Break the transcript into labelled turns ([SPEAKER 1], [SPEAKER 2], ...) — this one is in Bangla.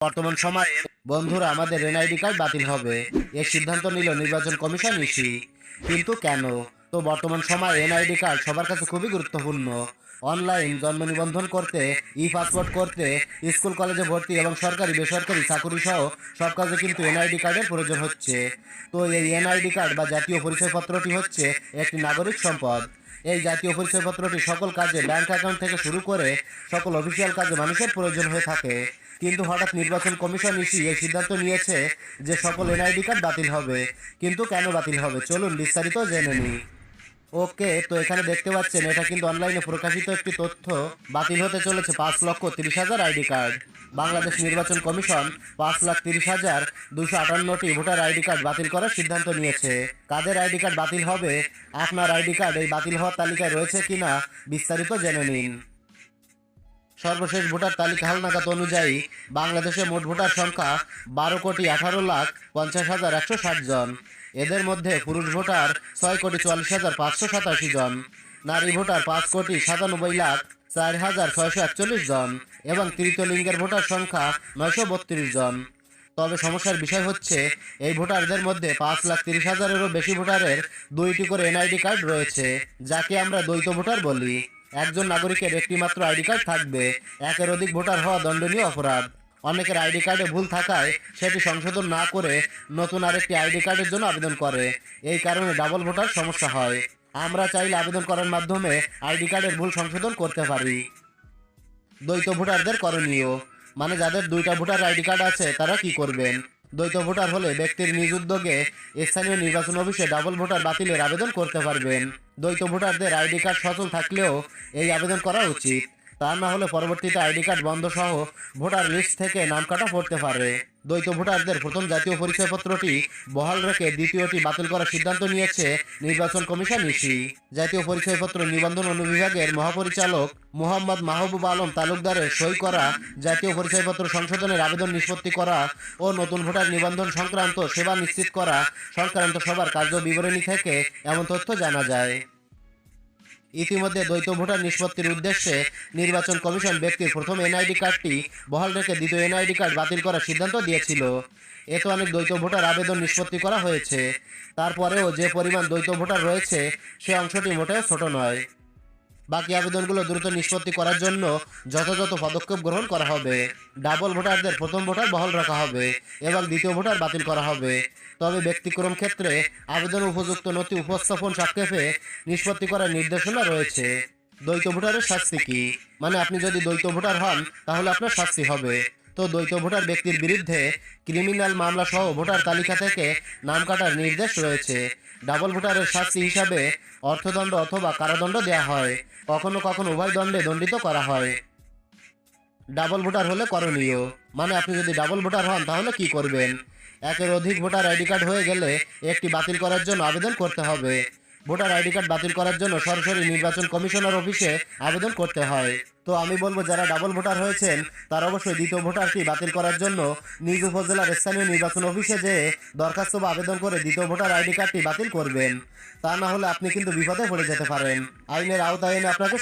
[SPEAKER 1] বর্তমান সময়ে বন্ধুরা আমাদের এনআইডি কার্ড বাতিল হবে। এর সিদ্ধান্ত নিল নির্বাচন কমিশন ইসি কিন্তু কেন? তো বর্তমান সময়ে এনআইডি কার্ড সবার কাছে খুবই গুরুত্বপূর্ণ। অনলাইন জন্ম নিবন্ধন করতে, ই পাসপোর্ট করতে, স্কুল, কলেজে ভর্তি এবং সরকারি, বেসরকারি, চাকুরি সহ সব কাজে কিন্তু এনআইডি কার্ডের প্রয়োজন হচ্ছে। তো এই এনআইডি কার্ড বা জাতীয় পরিচয়পত্রটি হচ্ছে একটি নাগরিক সম্পদ। এই জাতীয় পরিচয়পত্রটি সকল কাজে ব্যাংক অ্যাকাউন্ট থেকে শুরু করে সকল অফিসিয়াল কাজে মানুষের প্রয়োজন হয়ে থাকে। কিন্তু হঠাৎ নির্বাচন কমিশন ইসি এই সিদ্ধান্ত নিয়েছে যে সকল এনআইডি কার্ড বাতিল হবে। কিন্তু কেন বাতিল হবে? চলুন বিস্তারিত জেনে নিই। ওকে, তো এখানে দেখতে পাচ্ছেন, এটা কিন্তু অনলাইনে প্রকাশিত একটি তথ্য। বাতিল হতে চলেছে পাঁচ লক্ষ তিরিশ হাজার আইডি কার্ড বাংলাদেশ নির্বাচন কমিশন পাঁচ লাখ তিরিশ হাজার দুশো আটান্নটি ভোটার আইডি কার্ড বাতিল করার সিদ্ধান্ত নিয়েছে। কাদের আইডি কার্ড বাতিল হবে? আপনার আইডি কার্ড এই বাতিল হওয়ার তালিকায় রয়েছে কিনা বিস্তারিত জেনে নিন। সর্বশেষ ভোটার তালিকা হালনাগাদ অনুযায়ী বাংলাদেশে মোট ভোটার সংখ্যা বারো কোটি আঠারো লাখ পঞ্চাশ হাজার একশো ষাট জন। এদের মধ্যে পুরুষ ভোটার ছয় কোটি চুয়াল্লিশ হাজার পাঁচশো সাতাশি জন। নারী ভোটার পাঁচ কোটি সাতানব্বই লাখ চার হাজার ছয়শো একচল্লিশ জন এবং তৃতীয় লিঙ্গের ভোটার সংখ্যা নয়শো বত্রিশ জন। তবে সমস্যার বিষয় হচ্ছে, এই ভোটারদের মধ্যে পাঁচ লাখ তিরিশ হাজারেরও বেশি ভোটারের দুইটি করে এনআইডি কার্ড রয়েছে, যাকে আমরা দ্বৈত ভোটার বলি। একজন নাগরিকের একটি মাত্র আইডি কার্ড থাকবে, একের অধিক ভোটার হওয়া দণ্ডনীয় অপরাধ। অনেকের আইডি কার্ডে ভুল থাকায় সেটি সংশোধন না করে নতুন আরেকটি আইডি কার্ডের জন্য আবেদন করে। এই কারণে ডাবল ভোটার সমস্যা হয়। আমরা চাইলে আবেদন করার মাধ্যমে আইডি কার্ডের ভুল সংশোধন করতে পারি। দ্বৈত ভোটারদের করণীয় মানে যাদের দুইটা ভোটার আইডি কার্ড আছে, তারা কি করবেন? দ্বৈত ভোটার হলে ব্যক্তির নিজ উদ্যোগে স্থানীয় নির্বাচন অফিসে ডাবল ভোটার বাতিলের আবেদন করতে পারবেন। দ্বৈত ভোটারদের আইডি কার্ড সচল থাকলেও এই আবেদন করা উচিত। তা না হলে পরবর্তীতে আইডি কার্ড বন্ধ সহ ভোটার লিস্ট থেকে নাম কাটা পড়তে পারে। দ্বৈত ভোটারদের প্রথম জাতীয় পরিচয়পত্রটি বহাল রেখে দ্বিতীয়টি বাতিল করার সিদ্ধান্ত নিয়েছে নির্বাচন কমিশন ইসি। জাতীয় পরিচয়পত্র নিবন্ধন অনুবিভাগের মহাপরিচালক মোহাম্মদ মাহবুব আলম তালুকদারের সই করা, জাতীয় পরিচয়পত্র সংশোধনের আবেদন নিষ্পত্তি করা ও নতুন ভোটার নিবন্ধন সংক্রান্ত সেবা নিশ্চিত করা সংক্রান্ত সবার কার্য বিবরণী থেকে এমন তথ্য জানা যায়। ইতিমধ্যে দ্বৈত ভোটার নিষ্পত্তির উদ্দেশ্যে নির্বাচন কমিশন ব্যক্তির প্রথম এনআইডি কার্ডটি বহাল রেখে দ্বিতীয় এনআইডি কার্ড বাতিল করার সিদ্ধান্ত দিয়েছিল। এতে অনেক দ্বৈত ভোটার আবেদন নিষ্পত্তি করা হয়েছে। তারপরেও যে পরিমাণ দ্বৈত ভোটার রয়েছে, সে অংশটি মোটেও ছোট নয়। বাকি আবেদনগুলো দ্রুত নিষ্পত্তি করার জন্য যথাযথ পদক্ষেপ গ্রহণ করা হবে। ডাবল ভোটারদের প্রথম ভোটার বহাল রাখা হবে এবং দ্বিতীয় ভোটার বাতিল করা হবে। তবে ব্যক্তিক্রম ক্ষেত্রে আবেদন উপযুক্ত নথি উপস্থাপন সাক্ষেপে নিষ্পত্তি করার নির্দেশনা রয়েছে। দ্বৈত ভোটারের শাস্তি কি? মানে আপনি যদি দ্বৈত ভোটার হন, তাহলে আপনার শাস্তি হবে। তো দ্বৈত ভোটার ব্যক্তির বিরুদ্ধে ক্রিমিনাল মামলা সহ ভোটার তালিকা থেকে নাম কাটার নির্দেশ রয়েছে। ডাবল ভোটারের শাস্তি হিসাবে অর্থদণ্ড অথবা কারাদণ্ড দেওয়া হয়। কখনো কখনো উভয় দণ্ডে দণ্ডিত করা হয়। ডাবল ভোটার হলে করণীয়। মানে আপনি যদি ডাবল ভোটার হন, তাহলে কি করবেন? একের অধিক ভোটার আইডি কার্ড হয়ে গেলে একটি বাতিল করার জন্য আবেদন করতে হবে। ভোটার আইডি কার্ড বাতিল করার জন্য সরাসরি নির্বাচন কমিশনার অফিসে আবেদন করতে হয়। তো আমি বলব, যারা ডাবল ভোটার হয়েছেন, তারা অবশ্যই দ্বিতীয় ভোটারটি বাতিল করার জন্য নিজ উপজেলার স্থানীয় নির্বাচন অফিসে যেয়ে দরখাস্ত বা আবেদন করে দ্বিতীয় ভোটার আইডি কার্ডটি বাতিল করবেন। তা না হলে আপনি কিন্তু বিপদে পড়ে যেতে পারেন। আইনের আওতায় আপনাকে